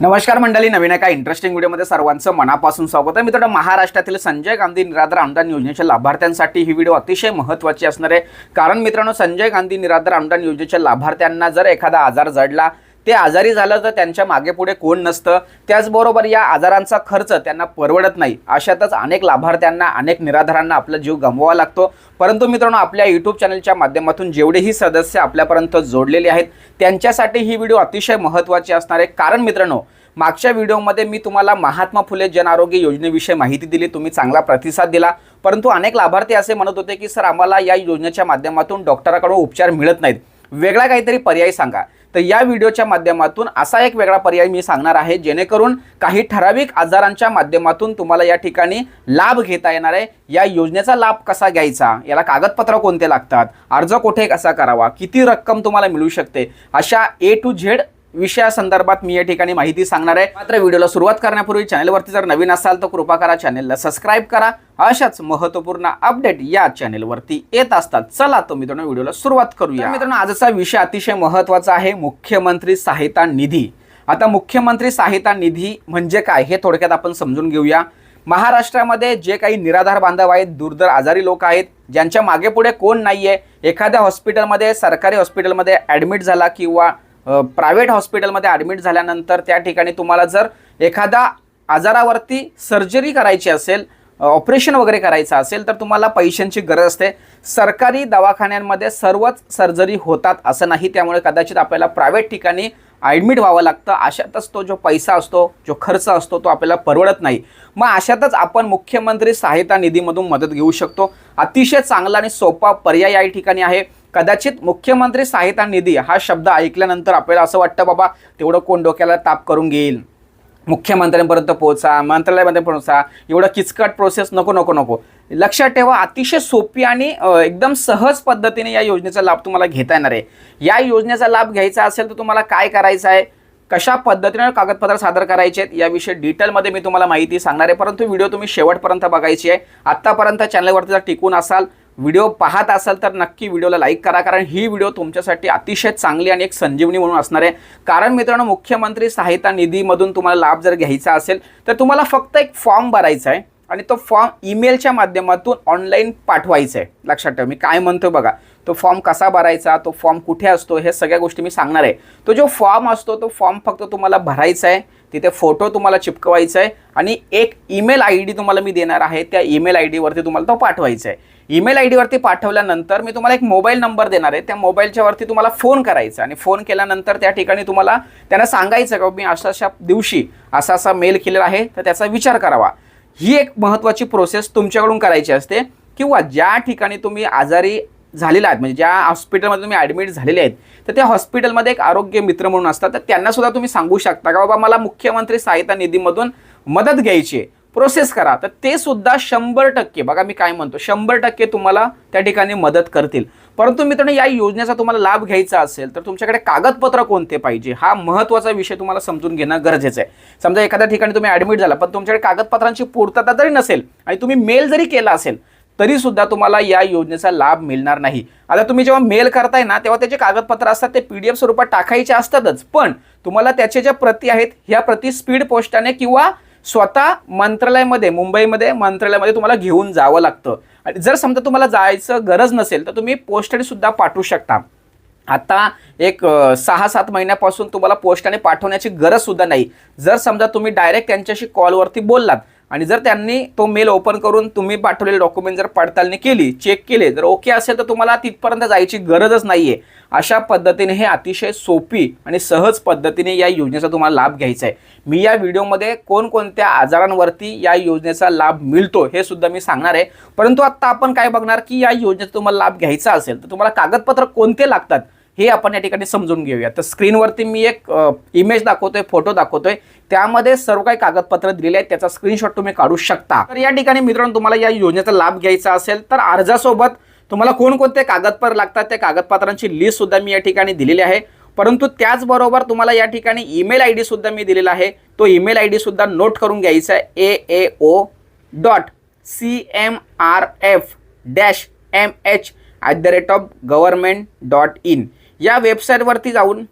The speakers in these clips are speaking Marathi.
नमस्कार मंडळी नवीन एका इंटरेस्टिंग व्हिडिओमध्ये सर्वांचं मनापासून स्वागत आहे. मित्रांनो महाराष्ट्रातील संजय गांधी निराधार अनुदान योजनेच्या लाभार्थ्यांसाठी ही व्हिडिओ अतिशय महत्त्वाची असणार आहे. कारण मित्रांनो संजय गांधी निराधार अनुदान योजनेच्या लाभार्थ्यांना जर एखादा आजार जडला ते आजारी झालं तर त्यांच्या मागे पुढे कोण नसतं. त्याचबरोबर या आजारांचा खर्च त्यांना परवडत नाही. अशातच अनेक लाभार्थ्यांना अनेक निराधारांना आपला जीव गमवावा लागतो. परंतु मित्रांनो आपल्या यूट्यूब चॅनलच्या माध्यमातून जेवढेही सदस्य आपल्यापर्यंत जोडलेले आहेत त्यांच्यासाठी ही व्हिडिओ अतिशय महत्त्वाची असणार आहे. कारण मित्रांनो मागच्या व्हिडिओमध्ये मी तुम्हाला महात्मा फुले जन आरोग्य योजनेविषयी माहिती दिली. तुम्ही चांगला प्रतिसाद दिला. परंतु अनेक लाभार्थी असे म्हणत होते की सर आम्हाला या योजनेच्या माध्यमातून डॉक्टराकडून उपचार मिळत नाहीत. वेगळा काहीतरी पर्याय सांगा. तर या व्हिडिओच्या माध्यमातून असा एक वेगळा पर्याय मी सांगणार आहे जेणेकरून काही ठराविक आजारांच्या माध्यमातून तुम्हाला या ठिकाणी लाभ घेता येणार आहे. या योजनेचा लाभ कसा घ्यायचा? याला कागदपत्र कोणते लागतात? अर्ज कुठे कसा करावा? किती रक्कम तुम्हाला मिळू शकते? अशा ए टू झेड विषयासंदर्भात मी या ठिकाणी माहिती सांगणार आहे. मात्र व्हिडिओला सुरुवात करण्यापूर्वी चॅनलवरती जर नवीन असाल तर कृपा करा चॅनलला सबस्क्राईब करा. अशाच महत्त्वपूर्ण अपडेट या चॅनेलवरती येत असतात. चला तर मित्रांनो व्हिडिओला सुरुवात करूया. मित्रांनो आजचा विषय अतिशय महत्त्वाचा आहे. मुख्यमंत्री सहायता निधी. आता मुख्यमंत्री सहायता निधी म्हणजे काय हे थोडक्यात आपण समजून घेऊया. महाराष्ट्रामध्ये जे काही निराधार बांधव आहेत दुर्धर आजारी लोक आहेत ज्यांच्या मागे पुढे कोण नाही आहे एखाद्या हॉस्पिटलमध्ये सरकारी हॉस्पिटलमध्ये ॲडमिट झाला किंवा प्रायव्हेट हॉस्पिटलमध्ये ॲडमिट झाल्यानंतर त्या ठिकाणी तुम्हाला जर एखादा आजारावरती सर्जरी करायची असेल ऑपरेशन वगैरे करायचं असेल तर तुम्हाला पैशांची गरज असते. सरकारी दवाखान्यांमध्ये सर्वच सर्जरी होतात असं नाही त्यामुळे कदाचित आपल्याला प्रायव्हेट ठिकाणी ॲडमिट व्हावं लागतं. अशातच तो जो पैसा असतो जो खर्च असतो तो आपल्याला परवडत नाही. मग अशातच आपण मुख्यमंत्री सहायता निधीमधून मदत घेऊ शकतो. अतिशय चांगला आणि सोपा पर्याय या ठिकाणी आहे. कदाचित मुख्यमंत्री सहायता निधी हा शब्द ऐकल्यानंतर आपल्याला असं वाटतं बाबा तेवढं कोण डोक्याला ताप करून घेईल? मुख्यमंत्र्यांपर्यंत पोहोचा मंत्रालयामध्ये पोहोचा एवढं किचकट प्रोसेस नको नको नको. लक्षात ठेवा अतिशय सोपी आणि एकदम सहज पद्धतीने या योजनेचा लाभ तुम्हाला घेता येणार आहे. या योजनेचा लाभ घ्यायचा असेल तर तुम्हाला काय करायचं आहे? कशा पद्धतीने कागदपत्र सादर करायचे आहेत? याविषयी डिटेलमध्ये मी तुम्हाला माहिती सांगणार आहे परंतु व्हिडिओ तुम्ही शेवटपर्यंत बघायची आहे. आत्तापर्यंत चॅनलवरती जर टिकून असाल व्हिडिओ पाहत असाल तर नक्की व्हिडिओला लाईक करा कारण ही व्हिडिओ तुमच्यासाठी अतिशय चांगली आणि एक संजीवनी म्हणून असणार आहे. कारण मित्रांनो मुख्यमंत्री सहायता निधीमधून तुम्हाला लाभ जर घ्यायचा असेल तर तुम्हाला फक्त एक फॉर्म भरायचा आहे आणि तो फॉर्म ईमेलच्या माध्यमातून ऑनलाईन पाठवायचा आहे. लक्षात ठेवा मी काय म्हणतो बघा. तो फॉर्म कसा भरायचा तो फॉर्म कुठे असतो हे सगळ्या गोष्टी मी सांगणार आहे. तो जो फॉर्म असतो तो फॉर्म फक्त तुम्हाला भरायचा आहे. तिथे फोटो तुम्हाला चिपकवायचा आहे आणि एक ईमेल आय डी तुम्हाला मी देणार आहे त्या ईमेल आय डीवरती तुम्हाला तो पाठवायचा आहे. ईमेल आय डीवरती पाठवल्यानंतर मी तुम्हाला एक मोबाईल नंबर देणार आहे त्या मोबाईलच्या वरती तुम्हाला फोन करायचा आणि फोन केल्यानंतर त्या ठिकाणी तुम्हाला त्यांना सांगायचं का मी अशा अशा दिवशी असा असा मेल केलेला आहे तर त्याचा विचार करावा. ही एक महत्त्वाची प्रोसेस तुमच्याकडून करायची असते किंवा ज्या ठिकाणी तुम्ही आजारी झालेला आहेत. म्हणजे ज्या हॉस्पिटलमध्ये तुम्ही ॲडमिट झालेले आहेत तर त्या हॉस्पिटलमध्ये एक आरोग्य मित्र म्हणून असतात. तर त्यांना सुद्धा तुम्ही सांगू शकता का बाबा मला मुख्यमंत्री सहायता निधीमधून मदत घ्यायची आहे. प्रोसेस करा. तर ते सुद्धा शंभर टक्के बघा मी काय म्हणतो शंभर टक्के तुम्हाला त्या ठिकाणी मदत करतील. परंतु मित्रांनो या योजनेचा तुम्हाला लाभ घ्यायचा असेल तर तुमच्याकडे कागदपत्र कोणते पाहिजे? हा महत्त्वाचा विषय तुम्हाला समजून घेणं गरजेचं आहे. समजा एखाद्या ठिकाणी तुम्ही ॲडमिट झाला पण तुमच्याकडे कागदपत्रांची पूर्तता जरी नसेल आणि तुम्ही मेल जरी केला असेल तरी सुद्धा तुम्हाला या योजनेचा लाभ मिळणार नाही. आता तुम्ही जेव्हा मेल करताय ना तेव्हा त्याचे कागदपत्र असतात ते पी डी एफ स्वरूपात टाकायचे असतातच. पण तुम्हाला त्याचे ज्या प्रती आहेत ह्या प्रती स्पीड पोस्टाने किंवा स्वतः मंत्रालयामध्ये मुंबईमध्ये मंत्रालयामध्ये तुम्हाला घेऊन जावं लागतं. आणि जर समजा तुम्हाला जायचं गरज नसेल तर तुम्ही पोस्टने सुद्धा पाठवू शकता. आता एक सहा सात महिन्यापासून तुम्हाला पोस्टाने पाठवण्याची गरज सुद्धा नाही. जर समजा तुम्ही डायरेक्ट त्यांच्याशी कॉलवरती बोललात आणि जर त्यांनी तो मेल ओपन करून तुम्ही पाठवलेले डॉक्युमेंट जर पडताळणी केली चेक केले जर ओके असेल तर तुम्हाला तिथपर्यंत जायची गरजच नाही आहे अशा पद्धतीने हे अतिशय सोपी आणि सहज पद्धतीने या योजनेचा तुम्हाला लाभ घ्यायचा आहे. मी या व्हिडिओमध्ये कोणकोणत्या आजारांवरती या योजनेचा लाभ मिळतो हे सुद्धा मी सांगणार आहे. परंतु आत्ता आपण काय बघणार की या योजनेचा तुम्हाला लाभ घ्यायचा असेल तर तुम्हाला कागदपत्र कोणते लागतात? हे आपण या ठिकाणी समजून घेऊया. तर स्क्रीनवरती मी एक इमेज दाखवतोय फोटो दाखवतोय. त्यामध्ये सर्व काही कागदपत्र दिलेले आहेत. त्याचा स्क्रीनशॉट तुम्ही काढू शकता. तर या ठिकाणी मित्रांनो तुम्हाला या योजनेचा लाभ घ्यायचा असेल तर अर्जासोबत तुम्हाला कोणकोणते कागदपत्र लागतात त्या कागदपत्रांची लिस्ट सुद्धा मी या ठिकाणी दिलेली आहे. परंतु त्याचबरोबर तुम्हाला या ठिकाणी ईमेल आय डी सुद्धा मी दिलेला आहे. तो ईमेल आय डी सुद्धा नोट करून घ्यायचा आहे. A A O dot C M R F dash M H at the rate of government dot in या वेबसाईटवरती जाऊन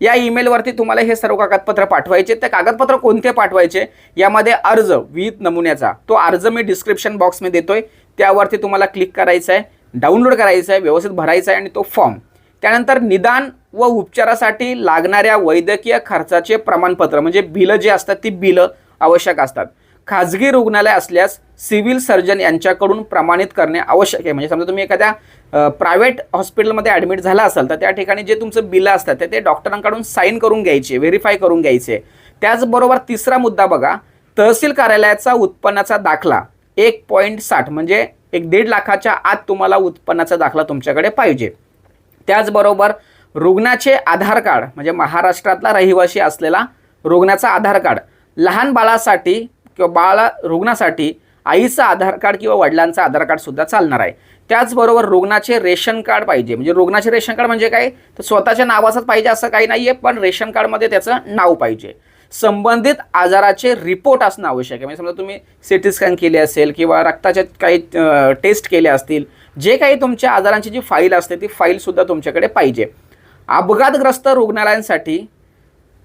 या ईमेलवरती तुम्हाला हे सर्व कागदपत्र पाठवायचे. ते कागदपत्र कोणते पाठवायचे? यामध्ये अर्ज विहित नमुन्याचा. तो अर्ज मी डिस्क्रिप्शन बॉक्समध्ये देतोय. त्यावरती तुम्हाला क्लिक करायचं आहे डाउनलोड करायचं आहे व्यवस्थित भरायचा आहे आणि तो फॉर्म त्यानंतर निदान व उपचारासाठी लागणाऱ्या वैद्यकीय खर्चाचे प्रमाणपत्र म्हणजे बिलं जे असतात ती बिलं आवश्यक असतात. खाजगी रुग्णालय असल्यास सिव्हिल सर्जन यांच्याकडून प्रमाणित करणे आवश्यक आहे. म्हणजे समजा तुम्ही एखाद्या प्रायव्हेट हॉस्पिटलमध्ये ॲडमिट झाला असाल तर त्या ठिकाणी जे तुमचं बिलं असतात ते- ते डॉक्टरांकडून साईन करून घ्यायचे व्हेरीफाय करून घ्यायचे. त्याचबरोबर तिसरा मुद्दा बघा तहसील कार्यालयाचा उत्पन्नाचा दाखला एक पॉईंट साठ म्हणजे एक दीड लाखाच्या आत तुम्हाला उत्पन्नाचा दाखला तुमच्याकडे पाहिजे. त्याचबरोबर रुग्णाचे आधार कार्ड म्हणजे महाराष्ट्रातला रहिवासी असलेला रुग्णाचा आधार कार्ड लहान बाळासाठी किंवा बाळा रुग्णासाठी आईचं आधार कार्ड किंवा वडिलांचं आधार कार्ड सुद्धा चालणार आहे. त्याचबरोबर रुग्णाचे रेशन कार्ड पाहिजे. म्हणजे रुग्णाचे रेशन कार्ड म्हणजे काय? तर स्वतःच्या नावाचंच पाहिजे असं काही नाही आहे पण रेशन कार्डमध्ये त्याचं नाव पाहिजे. संबंधित आजाराचे रिपोर्ट असणं आवश्यक आहे. म्हणजे समजा तुम्ही सी टी स्कॅन केले असेल किंवा रक्ताचे काही टेस्ट केले असतील जे काही तुमच्या आजारांची जी फाईल असते ती फाईलसुद्धा तुमच्याकडे पाहिजे. अपघातग्रस्त रुग्णालयांसाठी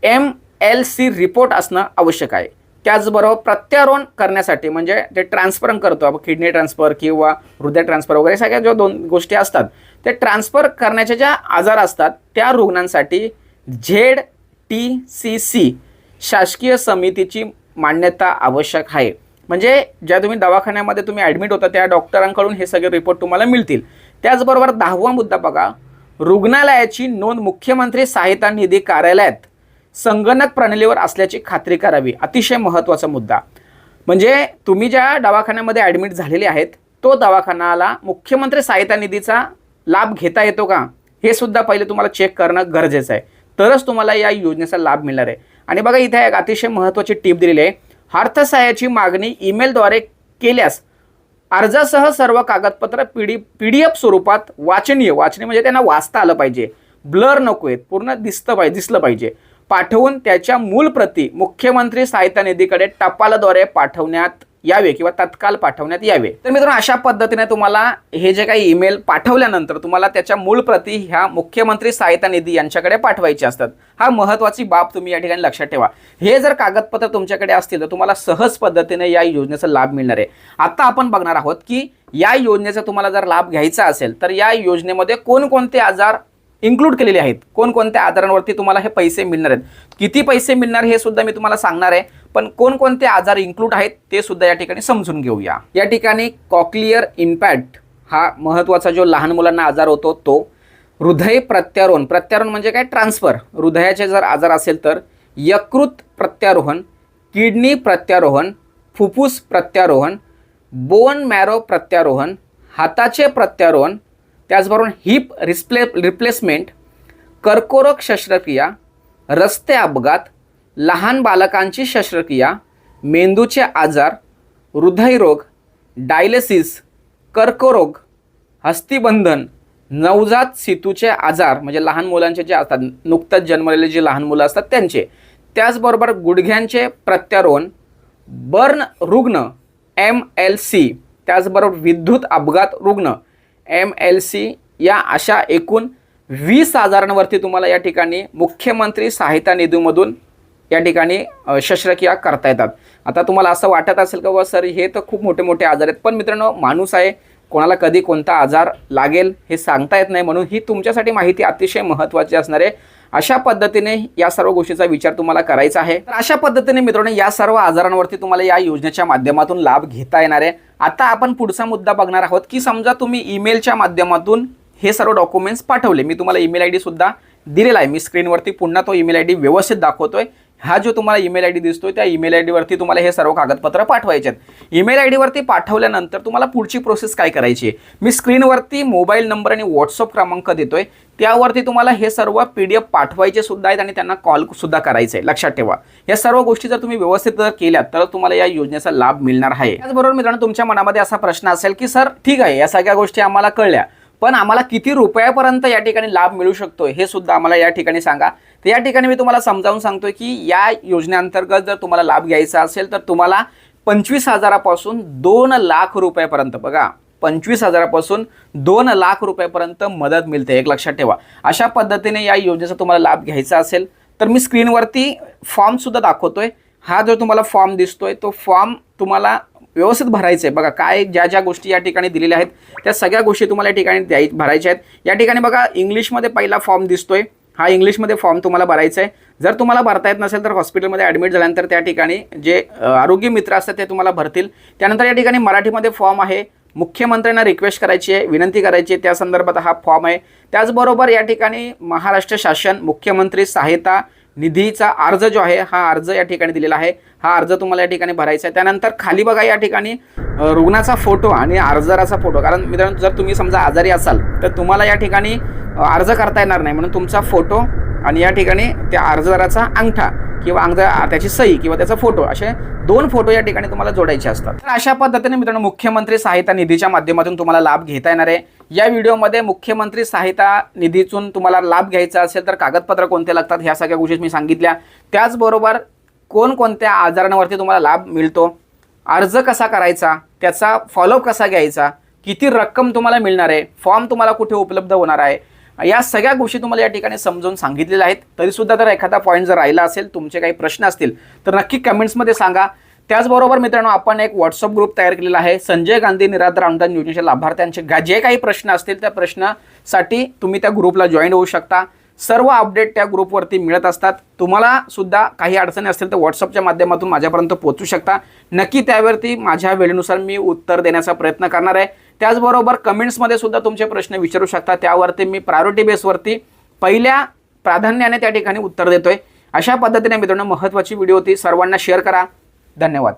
एम एल सी रिपोर्ट असणं आवश्यक आहे. त्याचबरोबर प्रत्यारोहण करण्यासाठी म्हणजे ते ट्रान्सफर करतो आपण किडनी ट्रान्सफर किंवा हृदय ट्रान्सफर वगैरे सगळ्या ज्या दोन गोष्टी असतात ते ट्रान्सफर करण्याच्या ज्या आजार असतात त्या रुग्णांसाठी झेड टी सी सी शासकीय समितीची मान्यता आवश्यक आहे. म्हणजे ज्या तुम्ही दवाखान्यामध्ये तुम्ही ॲडमिट होता त्या डॉक्टरांकडून हे सगळे रिपोर्ट तुम्हाला मिळतील. त्याचबरोबर दहावा मुद्दा बघा रुग्णालयाची नोंद मुख्यमंत्री सहायता निधी कार्यालयात संगणक प्रणालीवर असल्याची खात्री करावी. अतिशय महत्त्वाचा मुद्दा. म्हणजे तुम्ही ज्या दवाखान्यामध्ये ॲडमिट झालेले आहेत तो दवाखान्याला मुख्यमंत्री सहायता निधीचा लाभ घेता येतो का? हे सुद्धा पहिले तुम्हाला चेक करणं गरजेचं आहे. तरच तुम्हाला या योजनेचा लाभ मिळणार आहे. आणि बघा इथे एक अतिशय महत्त्वाची टीप दिलेली आहे. अर्थसहाय्याची मागणी ईमेलद्वारे केल्यास अर्जासह सर्व कागदपत्र P D P D F स्वरूपात वाचनीय वाचनीय म्हणजे त्यांना वाचता आलं पाहिजे. ब्लर नको आहेत पूर्ण दिसतं पाहिजे दिसलं पाहिजे. पाठवून त्याच्या मूळ प्रती मुख्यमंत्री सहायता निधीकडे टपालाद्वारे पाठवण्यात यावे किंवा तत्काल पाठवण्यात यावे. तर मित्रांनो अशा पद्धतीने तुम्हाला हे जे काही ईमेल पाठवल्यानंतर तुम्हाला त्याच्या मूळ प्रती ह्या मुख्यमंत्री सहायता निधी यांच्याकडे पाठवायचे असतात. हा महत्त्वाची बाब तुम्ही या ठिकाणी लक्षात ठेवा. हे जर कागदपत्र तुमच्याकडे असतील तर तुम्हाला सहज पद्धतीने या योजनेचा लाभ मिळणार आहे. आता आपण बघणार आहोत की या योजनेचा तुम्हाला जर लाभ घ्यायचा असेल तर या योजनेमध्ये कोणकोणते आजार इन्क्लूड केलेले आहेत. कोणकोणत्या आजारांवरती तुम्हाला हे पैसे मिळणार आहेत? किती पैसे मिळणार हे सुद्धा मी तुम्हाला सांगणार आहे. पण कोणकोणते आजार इन्क्लूड आहेत ते सुद्धा या ठिकाणी समजून घेऊया. या ठिकाणी कॉक्लिअर इम्पॅक्ट हा महत्त्वाचा जो लहान मुलांना आजार होतो तो हृदय प्रत्यारोहण प्रत्यारोहण म्हणजे काय? ट्रान्सफर हृदयाचे जर आजार असेल तर यकृत प्रत्यारोहण किडनी प्रत्यारोहण फुफ्फुस प्रत्यारोहण बोन मॅरो प्रत्यारोहण हाताचे प्रत्यारोहण त्याचबरोबर हिप रिस्प्ले रिप्लेसमेंट कर्करोग शस्त्रक्रिया रस्ते अपघात लहान बालकांची शस्त्रक्रिया मेंदूचे आजार हृदयरोग डायलेसिस कर्करोग हस्तिबंधन नवजात सितूचे आजार म्हणजे लहान मुलांचे जे असतात नुकतंच जन्मलेले जे लहान मुलं असतात त्यांचे. त्याचबरोबर गुडघ्यांचे प्रत्यारोहण बर्न रुग्ण एम एल सी त्याचबरोबर विद्युत अपघात रुग्ण एम एल सी या अशा एकूण वीस हजारांवरती तुम्हाला या ठिकाणी मुख्यमंत्री सहायता निधीमधून या ठिकाणी शस्त्रक्रिया करता येतात. आता तुम्हाला असं वाटत असेल का बा सर हे तर खूप मोठे मोठे आजार आहेत. पण मित्रांनो माणूस आहे कोणाला कधी कोणता आजार लागेल हे सांगता येत नाही म्हणून ही तुमच्यासाठी माहिती अतिशय महत्त्वाची असणार आहे. अशा पद्धतीने या सर्व गोष्टीचा विचार तुम्हाला करायचा आहे. तर अशा पद्धतीने मित्रांनो या सर्व आजारांवरती तुम्हाला या योजनेच्या माध्यमातून लाभ घेता येणार आहे. आता आपण पुढचा मुद्दा बघणार आहोत की समजा तुम्ही ईमेलच्या माध्यमातून हे सर्व डॉक्युमेंट्स पाठवले. मी तुम्हाला ईमेल आय डी सुद्धा दिलेला आहे. मी स्क्रीनवरती पुन्हा तो ईमेल आय डी व्यवस्थित दाखवतोय. हा जो तुम्हाला ईमेल आय डी दिसतोय त्या ईमेल आय डीवरती तुम्हाला हे सर्व कागदपत्र पाठवायचे आहेत. ईमेल आय डीवरती पाठवल्यानंतर तुम्हाला पुढची प्रोसेस काय करायची आहे? मी स्क्रीनवरती मोबाईल नंबर आणि व्हॉट्सअप क्रमांक देतोय. त्यावरती तुम्हाला हे सर्व पी डी एफ पाठवायचे सुद्धा आहेत आणि त्यांना कॉल सुद्धा करायचे आहे लक्षात ठेवा. या सर्व गोष्टी जर तुम्ही व्यवस्थित जर केल्या तर तुम्हाला या योजनेचा लाभ मिळणार आहे. त्याचबरोबर मित्रांनो तुमच्या मनामध्ये असा प्रश्न असेल की सर ठीक आहे या सगळ्या गोष्टी आम्हाला कळल्या. पण आम्हाला किती रुपयापर्यंत या ठिकाणी लाभ मिळू शकतो हे सुद्धा आम्हाला या ठिकाणी सांगा. तर या ठिकाणी मी तुम्हाला समजावून सांगतोय की या योजनेअंतर्गत जर तुम्हाला लाभ घ्यायचा असेल तर तुम्हाला पंचवीस हजारापासून दोन लाख रुपयापर्यंत बघा पंचवीस हजारापासून दोन लाख रुपयापर्यंत मदत मिळते एक लक्षात ठेवा. अशा पद्धतीने या योजनेचा तुम्हाला लाभ घ्यायचा असेल तर मी स्क्रीनवरती फॉर्मसुद्धा दाखवतोय. हा जो तुम्हाला फॉर्म दिसतोय तो फॉर्म तुम्हाला व्यवस्थित भरायचं आहे. बघा काय ज्या ज्या गोष्टी या ठिकाणी दिलेल्या आहेत त्या सगळ्या गोष्टी तुम्हाला या ठिकाणी द्याय भरायच्या आहेत. या ठिकाणी बघा इंग्लिशमध्ये पहिला फॉर्म दिसतोय. हा इंग्लिशमध्ये फॉर्म तुम्हाला भरायचा आहे. जर तुम्हाला भरता येत नसेल तर हॉस्पिटलमध्ये ॲडमिट झाल्यानंतर त्या ठिकाणी जे आरोग्य मित्र असतात ते तुम्हाला भरतील. त्यानंतर या ठिकाणी मराठीमध्ये फॉर्म आहे. मुख्यमंत्र्यांना रिक्वेस्ट करायची आहे विनंती करायची आहे. त्या संदर्भात हा फॉर्म आहे. त्याचबरोबर या ठिकाणी महाराष्ट्र शासन मुख्यमंत्री सहायता निधीचा अर्ज जो आहे हा अर्ज या ठिकाणी दिलेला आहे. हा अर्ज तुम्हाला या ठिकाणी भरायचा आहे. त्यानंतर खाली बघा या ठिकाणी रुग्णाचा फोटो आणि अर्जदाराचा फोटो. कारण मित्रांनो जर तुम्ही समजा आजारी असाल तर तुम्हाला या ठिकाणी अर्ज करता येणार नाही. म्हणून तुमचा फोटो आणि या ठिकाणी त्या अर्जदाराचा अंगठा किंवा अंग त्याची सही किंवा त्याचा फोटो असे दोन फोटो या ठिकाणी तुम्हाला जोडायचे असतात. तर अशा पद्धतीने मित्रांनो मुख्यमंत्री सहायता निधीच्या माध्यमातून तुम्हाला लाभ घेता येणार आहे. या व्हिडिओमध्ये मुख्यमंत्री सहायता निधीतून तुम्हाला लाभ घ्यायचा असेल तर कागदपत्र कोणते लागतात ह्या सगळ्या गोष्टी मी सांगितल्या. त्याचबरोबर कोणकोणत्या आजारांवरती तुम्हाला लाभ मिळतो अर्ज कसा करायचा त्याचा फॉलोअप कसा घ्यायचा किती रक्कम तुम्हाला मिळणार आहे फॉर्म तुम्हाला कुठे उपलब्ध होणार आहे या सगळ्या गोष्टी तुम्हाला या ठिकाणी समजावून सांगितलेल्या आहेत. तरीसुद्धा जर एखादा पॉईंट जर राहिला असेल तुमचे काही प्रश्न असतील तर नक्की कमेंट्समध्ये सांगा. त्याचबरोबर मित्रांनो आपण एक व्हॉट्सअप ग्रुप तयार केलेला आहे. संजय गांधी निराधार अनुदान योजनेच्या लाभार्थ्यांचे जे काही प्रश्न असतील त्या प्रश्नासाठी तुम्ही त्या ग्रुपला जॉईन होऊ शकता. सर्व अपडेट त्या ग्रुपवरती मिळत असतात. तुम्हाला सुद्धा काही अडचणी असतील तर व्हॉट्सअपच्या माध्यमातून माझ्यापर्यंत पोहोचू शकता. नक्की त्यावरती माझ्या वेळेनुसार मी उत्तर देण्याचा प्रयत्न करणार आहे. त्याचबरोबर कमेंट्समध्ये सुद्धा तुमचे प्रश्न विचारू शकता. त्यावरती मी प्रायोरिटी बेसवरती पहिल्या प्राधान्याने त्या ठिकाणी उत्तर देतोय. अशा पद्धतीने मित्रांनो महत्त्वाची व्हिडिओ होती. सर्वांना शेअर करा. धन्यवाद.